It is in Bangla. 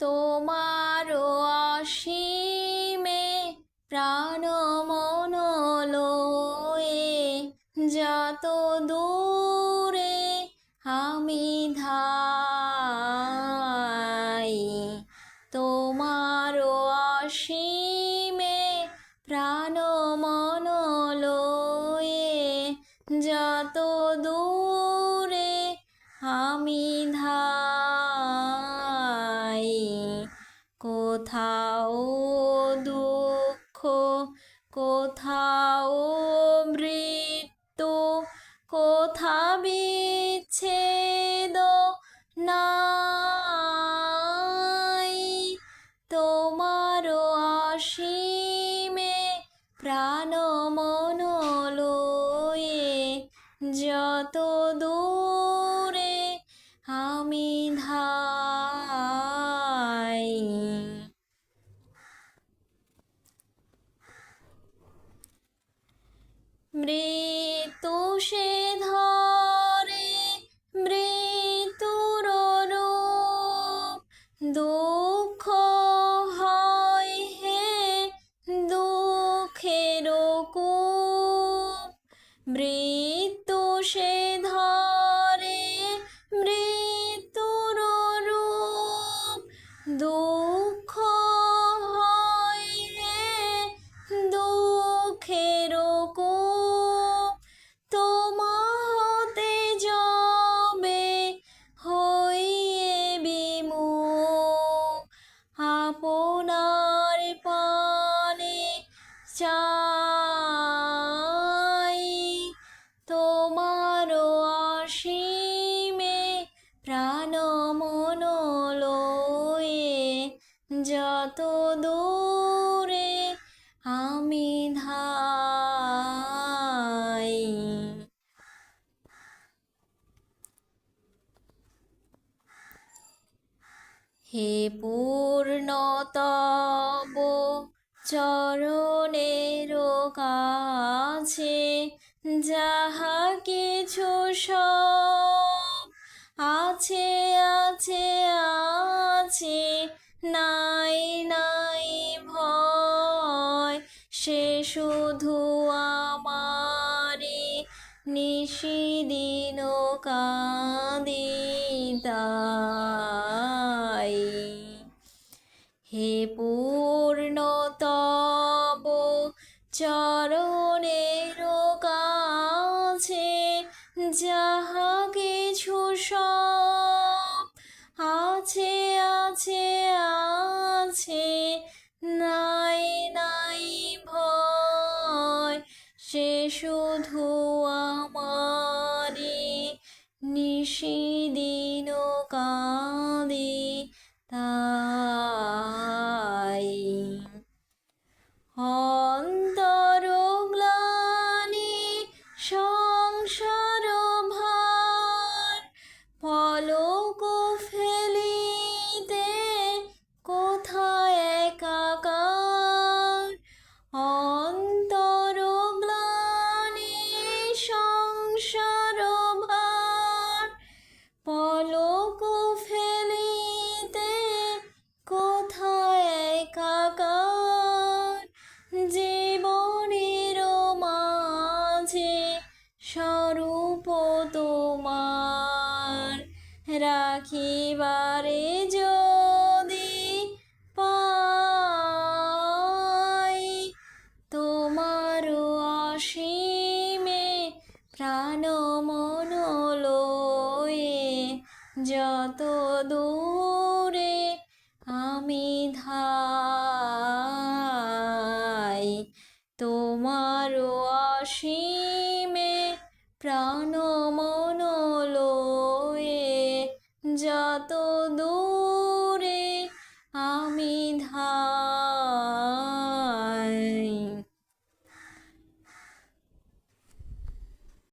তোমার অসীমে প্রাণ মন যত দূরে আমি ধাই তোমার অসীমে প্রাণ মন যত দূরে আমি ধাই। কোথাও দুঃখ কোথাও মৃত্যু কোথা বিচ্ছেদ নাই। তোমার অসীমে প্রাণ মন মৃত্যু যত দূরে আমি ধাই। হে পূর্ণতব চরণের কাছে যাহা কিছু সব আছে আছে আছে নাই নাই ভয় সে শুধু আমারে নিশিদিন কাঁদিতাই হে পূর্ণতব চরণের কাছে যাহা নাই নাই ভয় সে শুধু আমারে নিশিদিন কাঁদে তাই রাখিবারে যদি পাই, তোমার অসীমে প্রাণ মন লয়ে যত দূরে আমি ধাই, তোমার অসীমে প্রাণ